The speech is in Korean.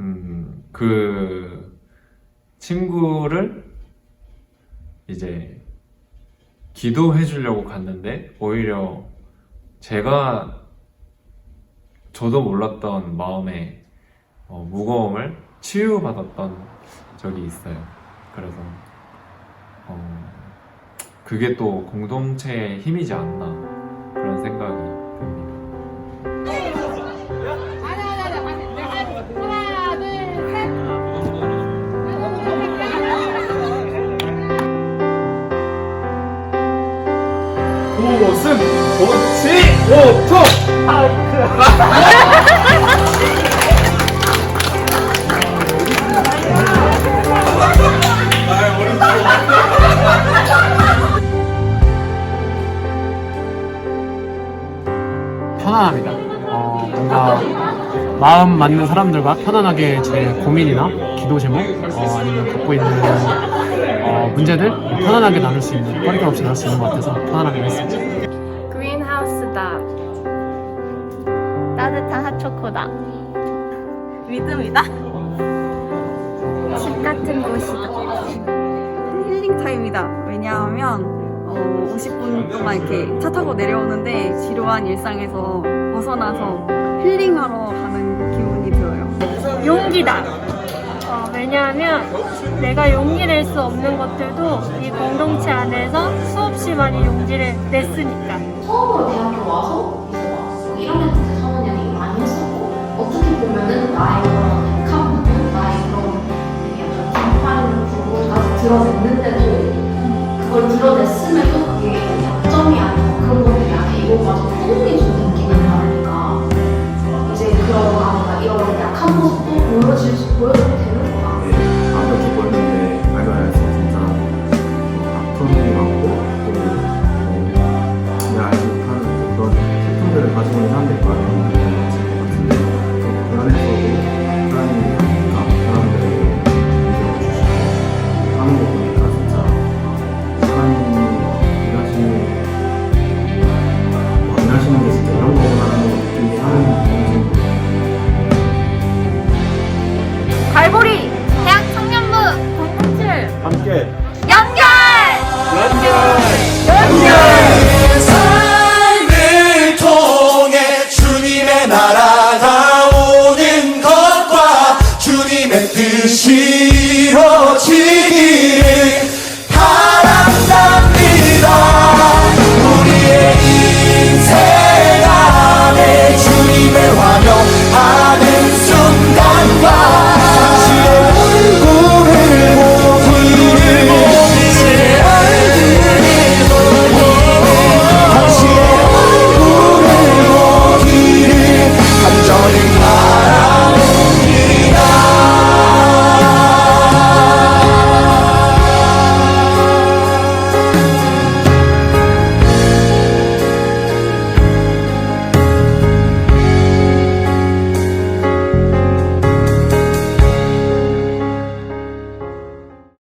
음, 그 친구를 이제 기도해 주려고 갔는데 오히려 제가 저도 몰랐던 마음의 어, 무거움을 치유받았던 적이 있어요. 그래서 어, 그게 또 공동체의 힘이지 않나 그런 생각이 고슴 고치 오토 편안합니다. 어, 뭔가 마음 맞는 사람들과 편안하게 제 고민이나 기도 제목 어, 아니면 갖고 있는 어, 문제들 편안하게 나눌 수 있는 꺼리낌 없이 나눌 수 있는 것 같아서 편안하게 했습니다. 그린하우스다. 따뜻한 핫초코다. 믿음이다. 집 같은 곳이다. 힐링 타임이다. 왜냐하면 어, 50분 동안 이렇게 차 타고 내려오는데 지루한 일상에서 벗어나서 힐링하러 가는 기분이 들어요. 용기다. 어, 왜냐하면 내가 용기 낼 수 없는 것들도 이 공동체 안에서 수없이 많이 용기를 냈으니까. 처음으로 대학교 와서 이제 막 1학년 때 4학년이 많이 했었고 어떻게 보면은 나의 그런 부분, 나의 그런 약간 반팔 부분까지 드러냈는데도 그걸 드러냈음에도 그게 약점이 아니고 그런 것들이 아니라 이거마저 포용이 주 가지고 있는 사람들이 것 같은데 하나님이 사람들에게 인정을 주시고 하는 거 보니까 진짜. 하나님이 일하시는 뭐 일하시는 게 진짜 이런 거구나라는 느낌이 하는 경우도 갈보리 대학 청년부 007 함께